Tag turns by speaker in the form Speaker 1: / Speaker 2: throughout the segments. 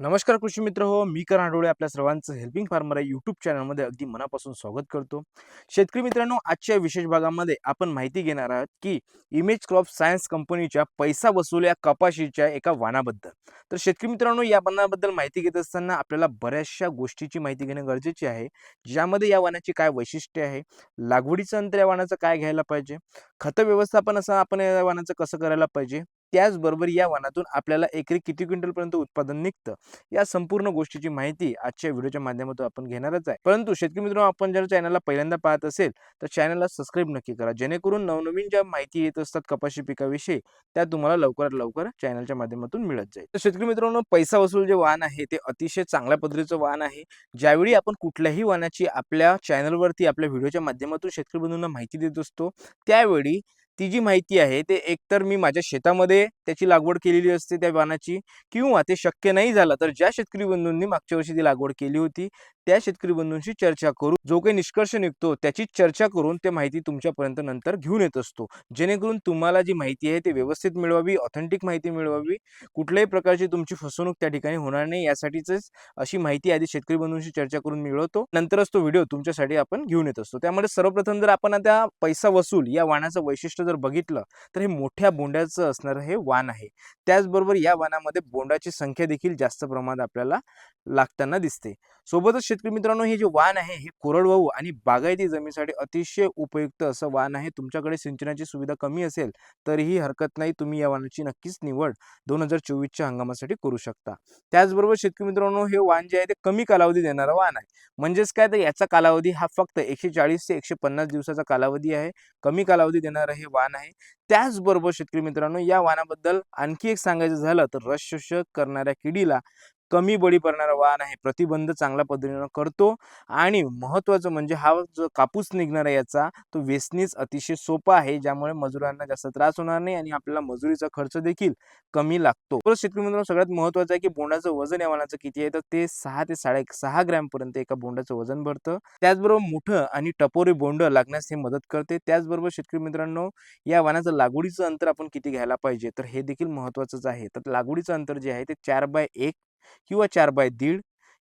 Speaker 1: नमस्कार कृषी मित्र हो मी करण आढोळे आपल्या सर्वांचं हेल्पिंग फार्मर या युट्यूब चॅनलमध्ये अगदी मनापासून स्वागत करतो. शेतकरी मित्रांनो आजच्या विशेष भागामध्ये आपण माहिती घेणार आहोत की इमेज क्रॉप सायन्स कंपनीच्या पैसा वसूल या कपाशीच्या एका वाणाबद्दल. तर शेतकरी मित्रांनो या वाणाबद्दल माहिती घेत असताना आपल्याला बऱ्याचशा गोष्टीची माहिती घेणं गरजेची आहे. ज्यामध्ये या वाणाची काय वैशिष्ट्य आहे लागवडीचं अंतर या वाणाचं काय घ्यायला पाहिजे खत व्यवस्थापन असं आपण या वाणाचं कसं करायला पाहिजे त्याचबरोबर या वनातून आपल्याला एकरी किती क्विंटलपर्यंत उत्पादन निघतं या संपूर्ण गोष्टीची माहिती आजच्या व्हिडिओच्या माध्यमातून आपण घेणारच आहे. परंतु शेतकरी मित्रांनो आपण जर चॅनलला पहिल्यांदा पाहत असेल तर चॅनलला सबस्क्राईब नक्की करा. जेणेकरून नवनवीन ज्या माहिती येत असतात कपाशी पिकाविषयी त्या तुम्हाला लवकरात लवकर चॅनलच्या माध्यमातून मिळत जाईल. तर शेतकरी मित्रांनो पैसा वसूल जे वाहन आहे ते अतिशय चांगल्या पद्धतीचं वाहन आहे. ज्यावेळी आपण कुठल्याही वाहनाची आपल्या चॅनलवरती आपल्या व्हिडिओच्या माध्यमातून शेतकरी बंधूंना माहिती देत असतो त्यावेळी ती जी माहिती आहे ते एकतर मी माझ्या शेतामध्ये त्याची लागवड केलेली असते त्या वाणाची किंवा ते शक्य नाही झालं तर ज्या शेतकरी बंधूंनी मागच्या वर्षी ती लागवड केली होती त्या शेतकरी बंधूंशी चर्चा करून जो काही निष्कर्ष निघतो त्याची चर्चा करून ते माहिती तुमच्यापर्यंत नंतर घेऊन येत असतो. जेणेकरून तुम्हाला जी माहिती आहे ती व्यवस्थित मिळवावी ऑथेंटिक माहिती मिळवावी. कुठल्याही प्रकारची तुमची फसवणूक त्या ठिकाणी होणार नाही. यासाठीच अशी माहिती आधी शेतकरी बंधूंशी चर्चा करून मिळवतो. नंतरच तो व्हिडिओ तुमच्यासाठी आपण घेऊन येत असतो. त्यामुळे सर्वप्रथम जर आपण आता पैसा वसूल या वाणाचं वैशिष्ट्य जर बघितलं तर हे मोठ्या बोंड्याचं असणारं हे वाण आहे. त्याचबरोबर या वाणामध्ये बोंडाची संख्या देखील जास्त प्रमाणात आपल्याला लागताना दिसते. सोबतच शेतकरी मित्रांनो हे जे वाण आहे हे कोरडवाहू आणि बागायती जमिनीसाठी अतिशय उपयुक्त असं वाण आहे. तुमच्याकडे सिंचनाची सुविधा कमी असेल तरीही हरकत नाही. तुम्ही या वाहनाची नक्कीच निवड दोन हजार चोवीसच्या हंगामासाठी करू शकता. त्याचबरोबर शेतकरी मित्रांनो हे वाण जे आहे ते कमी कालावधी देणारं वाण आहे. म्हणजेच काय? तर याचा कालावधी हा फक्त एकशे चाळीस ते एकशे पन्नास दिवसाचा कालावधी आहे. कमी कालावधी देणारं हे वाण आहे. त्याचबरोबर शेतकरी मित्रांनो या वाहनाबद्दल आणखी एक सांगायचं झालं तर रस करणाऱ्या किडीला कमी बळी पडणारा वाहन आहे. प्रतिबंध चांगल्या पद्धतीनं करतो आणि महत्त्वाचं म्हणजे हा जो कापूस निघणार आहे याचा तो वेचणीच अतिशय सोपा आहे ज्यामुळे मजुरांना जास्त त्रास होणार नाही आणि आपल्याला मजुरीचा खर्च देखील कमी लागतो. तर शेतकरी मित्रांनो सगळ्यात महत्त्वाचं आहे की बोंडाचं वजन या वाहनाचं किती आहे? तर ते सहा ते साडे सहा ग्रॅमपर्यंत एका बोंडाचं वजन भरतं. त्याचबरोबर मोठं आणि टपोरी बोंड लागण्यास हे मदत करते. त्याचबरोबर शेतकरी मित्रांनो या वाहनाचं लागवडीचं अंतर आपण किती घ्यायला पाहिजे? तर हे देखील महत्वाचंच आहे. तर लागवडीचं अंतर जे आहे ते चार बाय एक किंवा चार बाय दीड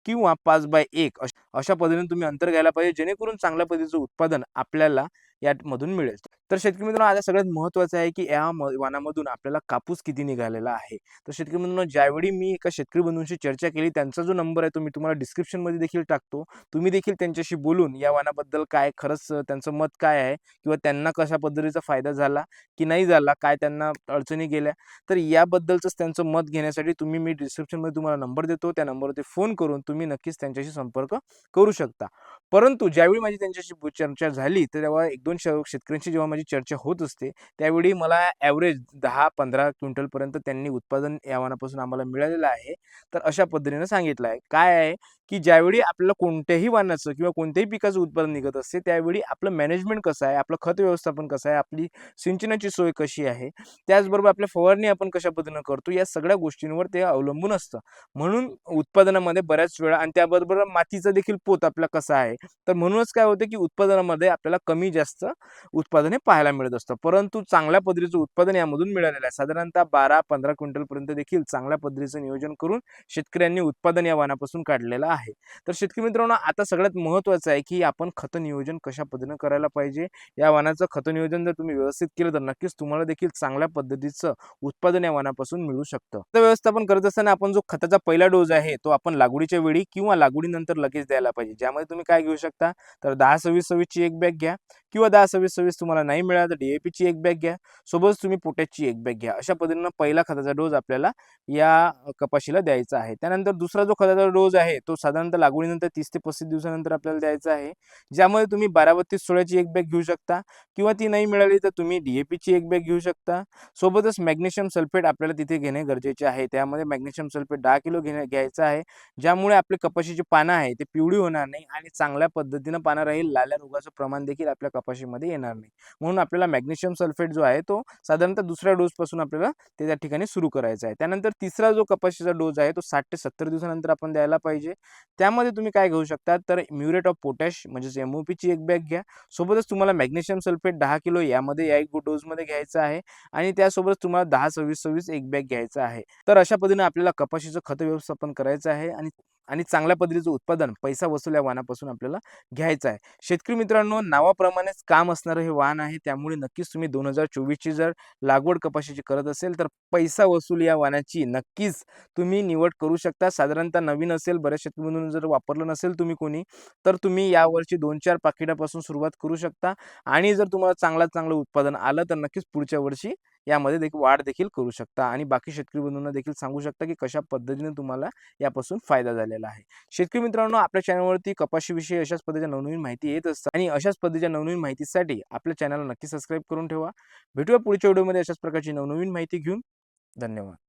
Speaker 1: किंवा पाच बाय एक अशा पद्धतीने तुम्ही अंतर घ्यायला पाहिजे जेणेकरून चांगल्या पद्धतीचं उत्पादन आपल्याला यामधून मिळेल. तर शेतकरी मित्रांनो आता सगळ्यात महत्वाचं आहे की या वाणामधून आपल्याला कापूस किती निघालेला आहे. तर शेतकरी मित्रांनो ज्यावेळी मी एका शेतकरी बंधूंशी चर्चा केली त्यांचा जो नंबर आहे तो मी तुम्हाला डिस्क्रिप्शनमध्ये देखील टाकतो. तुम्ही देखील त्यांच्याशी बोलून या वाणाबद्दल काय खरंच त्यांचं मत काय आहे किंवा त्यांना कशा पद्धतीचा फायदा झाला की नाही झाला काय त्यांना अडचणी गेल्या तर याबद्दलचंच त्यांचं मत घेण्यासाठी तुम्ही मी डिस्क्रिप्शनमध्ये तुम्हाला नंबर देतो. त्या नंबरवरती फोन करून तुम्ही नक्कीच त्यांच्याशी संपर्क करू शकता. परंतु ज्यावेळी माझी त्यांच्याशी चर्चा झाली तर तेव्हा एक दोन शेतकऱ्यांशी जेव्हा माझी चर्चा होत असते. त्यावेळी मला ॲव्हरेज दहा पंधरा क्विंटलपर्यंत त्यांनी उत्पादन यावानापासून आम्हाला मिळालेलं आहे. तर अशा पद्धतीनं सांगितलं आहे. काय आहे की ज्यावेळी आपल्याला कोणत्याही वाणाचं किंवा कोणत्याही पिकाचं उत्पादन निघत असते त्यावेळी आपलं मॅनेजमेंट कसं आहे आपलं खत व्यवस्थापन कसं आहे आपली सिंचनाची सोय कशी आहे त्याचबरोबर आपल्या फवारणी आपण कशा पद्धतीनं करतो या सगळ्या गोष्टींवर ते अवलंबून असतं. म्हणून उत्पादनामध्ये बऱ्याच वेळा आणि त्याबरोबर मातीचा देखील पोत आपला कसा आहे तर म्हणूनच काय होतं की उत्पादनामध्ये आपल्याला कमी जास्त उत्पादने पाहायला मिळत असतं. परंतु चांगल्या पद्धतीचं उत्पादन यामधून मिळालेलं आहे. साधारणतः बारा पंधरा क्विंटलपर्यंत देखील चांगल्या पद्धतीचं नियोजन करून शेतकऱ्यांनी उत्पादन या वाणापासून काढलेलं आहे. तर शेतकरी मित्रांनो आता सगळ्यात महत्त्वाचं आहे की आपण खत नियोजन कशा पद्धतीनं करायला पाहिजे? या वाणाचं खत नियोजन जर तुम्ही व्यवस्थित केलं तर नक्कीच तुम्हाला देखील चांगल्या पद्धतीचं उत्पादन या वाणापासून मिळू शकतं. तर व्यवस्थापन करत असताना आपण जो खताचा पहिला डोस आहे तो आपण लागवडीच्या वेळी किंवा लागवडीनंतर लगेच द्यायला पाहिजे. ज्यामध्ये तुम्ही काय घेऊ शकता? तर दहा सव्वीस सव्वीसची एक बॅग घ्या किंवा दहा सव्वीस सव्वीस तुम्हाला नाही मिळालं तर डीएपीची एक बॅग घ्या. सोबतच तुम्ही पोटॅशची एक बॅग घ्या. अशा पद्धतीनं पहिला खताचा डोस आपल्याला या कपाशीला द्यायचा आहे. त्यानंतर दुसरा जो खताचा डोस आहे तो साधारणतः लागवडीनंतर तीस ते पस्तीस दिवसानंतर आपल्याला द्यायचा आहे. ज्यामध्ये तुम्ही बारा बत्तीस सोळाची एक बॅग घेऊ शकता किंवा ती नाही मिळाली तर तुम्ही डीएपीची एक बॅग घेऊ शकता. सोबतच मॅग्नेशियम सल्फेट आपल्याला तिथे घेणे गरजेचे आहे. त्यामध्ये मॅग्नेशियम सल्फेट दहा किलो घेणे घ्यायचं आहे. ज्यामुळे आपले कपाशीची पानं आहे ते पिवळी होणार नाही आणि चांगल्या पद्धतीनं पानं राहील. लाल्या रोगाचं प्रमाण देखील आपल्या कपाशीमध्ये येणार नाही. म्हणून आपल्याला मॅग्नेशियम सल्फेट जो आहे तो साधारणतः दुसऱ्या डोसपासून आपल्याला ते त्या ठिकाणी सुरू करायचा आहे. त्यानंतर तिसरा जो कपाशीचा डोस आहे तो साठ ते सत्तर दिवसानंतर आपण द्यायला पाहिजे. त्यामध्ये तुम्ही काय घेऊ शकता तर म्युरेट ऑफ पोटॅश म्हणजेच एम ओ पीची एक बॅग घ्या. सोबतच तुम्हाला मॅग्नेशियम सल्फेट दहा किलो यामध्ये या एक डोसमध्ये घ्यायचं आहे आणि त्यासोबत तुम्हाला दहा सव्वीस सव्वीस एक बॅग घ्यायचा आहे. तर अशा पद्धतीने आपल्याला कपाशीचं खत व्यवस्थापन करायचं आहे आणि आणि चांगल्या पद्धतीचं उत्पादन पैसा वसूल या वाहनापासून आपल्याला घ्यायचं आहे. शेतकरी मित्रांनो नावाप्रमाणेच काम असणारं हे वाहन आहे. त्यामुळे नक्कीच तुम्ही दोन हजार चोवीसची जर लागवड कपाशीची करत असेल तर पैसा वसूल या वाहनाची नक्कीच तुम्ही निवड करू शकता. साधारणतः नवीन असेल बऱ्याच शेतकऱ्यांनी जर वापरलं नसेल तुम्ही कोणी तर तुम्ही यावर्षी दोन चार पाकिटापासून सुरुवात करू शकता. आणि जर तुम्हाला चांगला चांगलं उत्पादन आलं तर नक्कीच पुढच्या वर्षी यामध्ये देखील वाढ देखील करू शकता आणि बाकी शेतकरी बंधूंना देखील सांगू शकता की कशा पद्धतीने तुम्हाला यापासून फायदा झालेला आहे. शेतकरी मित्रांनो आपल्या चॅनलवरती कपाशीविषयी अशाच पद्धतीच्या नवनवीन माहिती येत असतात आणि अशाच पद्धतीच्या नवनवीन माहितीसाठी आपल्या चॅनलला नक्की सबस्क्राईब करून ठेवा. भेटूया पुढच्या व्हिडिओमध्ये अशाच प्रकारची नवनवीन माहिती घेऊन. धन्यवाद.